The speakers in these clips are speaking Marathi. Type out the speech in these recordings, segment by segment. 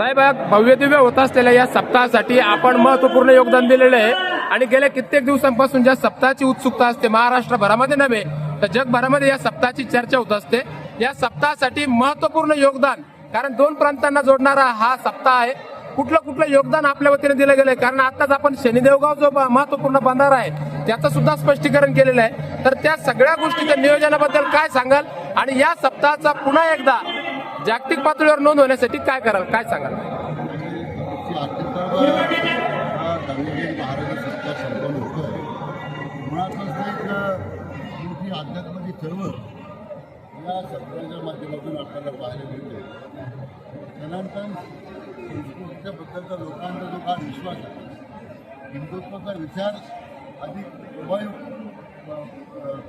साहेब भव्य दिव्य होत असलेल्या या सप्ताहासाठी आपण महत्त्वपूर्ण योगदान दिलेलं आहे. आणि गेल्या कित्येक दिवसांपासून ज्या सप्ताहाची उत्सुकता असते महाराष्ट्रभरामध्ये नव्हे तर जगभरामध्ये या सप्ताहाची चर्चा होत असते. या सप्ताहासाठी महत्त्वपूर्ण योगदान कारण दोन प्रांतांना जोडणारा हा सप्ताह आहे. कुठलं कुठलं योगदान आपल्या वतीने दिलं गेलंय कारण आताच आपण शनिदेवगाव जो महत्त्वपूर्ण बंधारा आहे त्याचं सुद्धा स्पष्टीकरण केलेलं आहे. तर त्या सगळ्या गोष्टीच्या नियोजनाबद्दल काय सांगाल? आणि या सप्ताहाचा पुन्हा एकदा जागतिक पातळीवर नोंद होण्यासाठी काय कराल काय सांगाल हा मुळातच आध्यात्मिक चळवळ या सत्ताच्या माध्यमातून आपल्याला पाहायला मिळते सनातन संस्कृतीच्या बद्दलचा लोकांचा जो फार विश्वास आहे हिंदुत्वाचा विचार अधिक उपयोग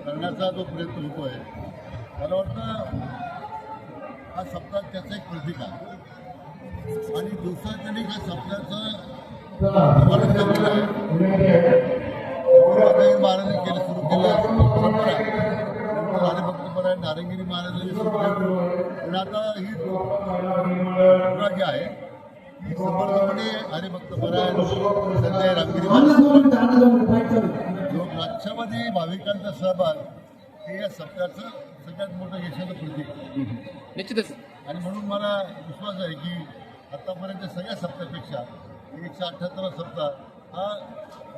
करण्याचा जो प्रयत्न होतो आहे मला वाटतं हा सप्ताह त्याचं एक प्रतीक आहे. आणि वर्णन केलेलं आहे गोपाळाई महाराजांनी केलं सुरू केलं. परंपरा नारंगिरी महाराजांनी सुरू केलं. पण आता ही परंपरा जी आहे ही समर्थपणे हरिभक्तपरा संजय रामगिरी महाराज लक्षावधी भाविकांचा सहभाग हे या सप्त्याचं सगळ्यात मोठं यशाचं प्रतीक. आहे. निश्चितच. आणि म्हणून मला विश्वास आहे की आतापर्यंत सगळ्या सप्ताहापेक्षा एकशे अठ्ठ्याहत्तरा सप्ताह हा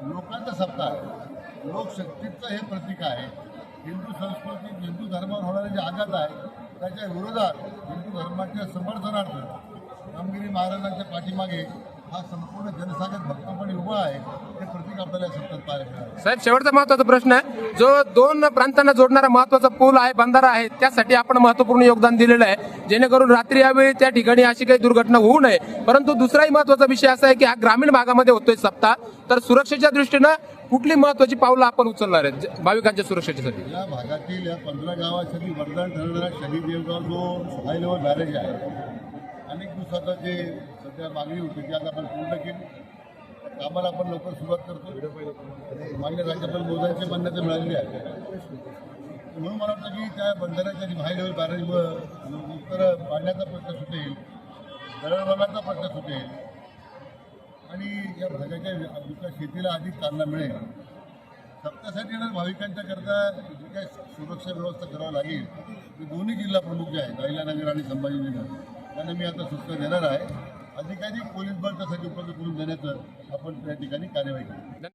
लोकांचा सप्ताह आहे. लोकशक्तीचं हे प्रतीक आहे. हिंदू संस्कृती हिंदू धर्मावर होणारे जे आघात आहे त्याच्या विरोधात हिंदू धर्माच्या समर्थनार्थ रामगिरी महाराजांच्या पाठीमागे हा संपूर्ण जनसागर भक्तपणे उभा आहे हे प्रतीक आपल्याला या सप्ताहात पाहायला मिळालं. साहेब शेवटचा महत्त्वाचा प्रश्न आहे. जो दोन प्रांतांना जोडणारा महत्त्वाचा पूल आहे बंधारा आहे त्यासाठी आपण महत्त्वपूर्ण योगदान दिलेलं आहे. जेणेकरून रात्री यावेळी त्या ठिकाणी अशी काही दुर्घटना होऊ नये. परंतु दुसराही महत्त्वाचा विषय असा आहे की हा ग्रामीण भागामध्ये होतोय सप्ताह. तर सुरक्षेच्या दृष्टीनं कुठली महत्वाची पावलं आपण उचलणार आहेत? भाविकांच्या सुरक्षेसाठी या भागातील या पंधरा गावासाठी वरदान ठरणारा शनी देवगाव जो हाय लेवल बॅरेज आहे अनेक दिवसाचं जे सध्या मागणी होती ती आज आपण पूर्ण केली. कामाला आपण लवकर सुरुवात करतो. मान्य राज्यपाल मोदयांचे मान्यता मिळालेली आहे. म्हणून मला वाटतं की त्या बंधाऱ्याच्या जी हाय लेवल बॅरेजमुळं उत्तर पाण्याचा प्रश्न सुटेल दळणवळणाचा प्रश्न सुटेल आणि या भागाच्या दुसऱ्या शेतीला अधिक चालना मिळेल. सप्त्यासाठी येणार भाविकांच्या करता जी काय सुरक्षा व्यवस्था करावी लागेल ते दोन्ही जिल्हा प्रमुख जे आहेत अहिल्यानगर आणि संभाजीनगर. त्यांना मी आता सूचना देणार आहे. अधिकाधिक पोलीस बळ त्यासाठी उपलब्ध करून देण्याचं आपण त्या ठिकाणी कार्यवाही करू.